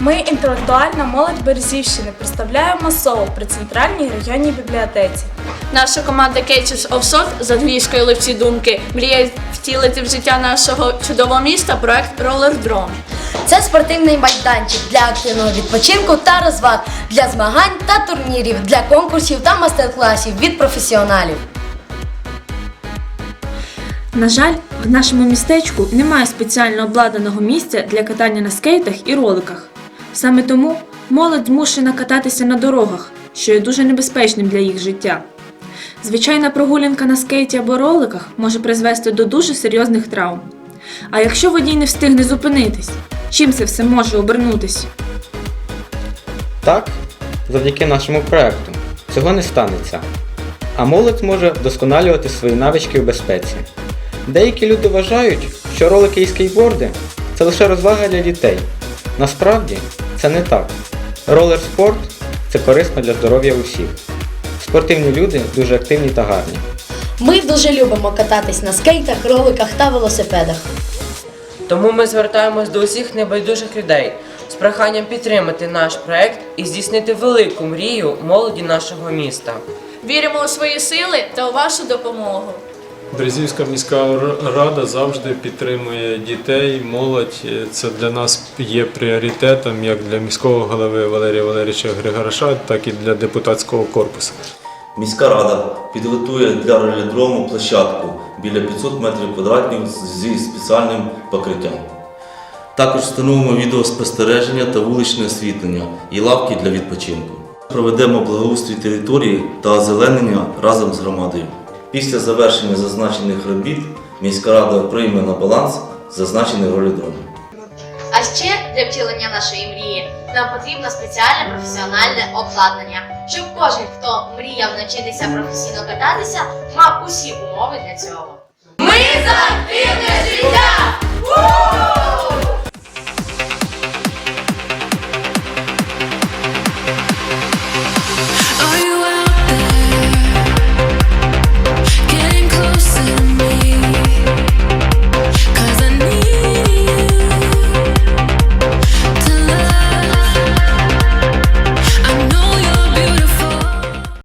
Ми, інтелектуальна молодь Березівщини, представляємо СОУ при центральній районній бібліотеці. Наша команда Cages of Thought з англійської ловці думки мріє втілити в життя нашого чудового міста проект Ролердром. Це спортивний майданчик для активного відпочинку та розваг, для змагань та турнірів, для конкурсів та майстер-класів від професіоналів. На жаль, в нашому містечку немає спеціально обладнаного місця для катання на скейтах і роликах. Саме тому молодь змушена кататися на дорогах, що є дуже небезпечним для їх життя. Звичайна прогулянка на скейті або роликах може призвести до дуже серйозних травм. А якщо водій не встигне зупинитись, чим це все може обернутися? Так, завдяки нашому проекту цього не станеться. А молодь зможе вдосконалювати свої навички у безпеці. Деякі люди вважають, що ролики і скейтборди це лише розвага для дітей. Насправді це не так. Ролер-спорт це корисно для здоров'я усіх. Спортивні люди дуже активні та гарні. Ми дуже любимо кататись на скейтах, роликах та велосипедах. Тому ми звертаємось до усіх небайдужих людей з проханням підтримати наш проект і здійснити велику мрію молоді нашого міста. Віримо у свої сили та у вашу допомогу. Березівська міська рада завжди підтримує дітей, молодь. Е, Це для нас є пріоритетом як для міського голови Валерія Валерійовича Григораша, так і для депутатського корпусу. Міська рада підготує для релідрому площадку біля 500 метрів квадратних зі спеціальним покриттям. Також встановимо відеоспостереження та вуличне освітлення і лавки для відпочинку. Проведемо благоустрій території та озеленення разом з громадою. Після завершення зазначених робіт міська рада прийме на баланс зазначений ролідром. А ще для втілення нашої мрії нам потрібно спеціальне професіональне обладнання, щоб кожен, хто мріяв навчитися професійно кататися, мав усі умови для цього. Ми за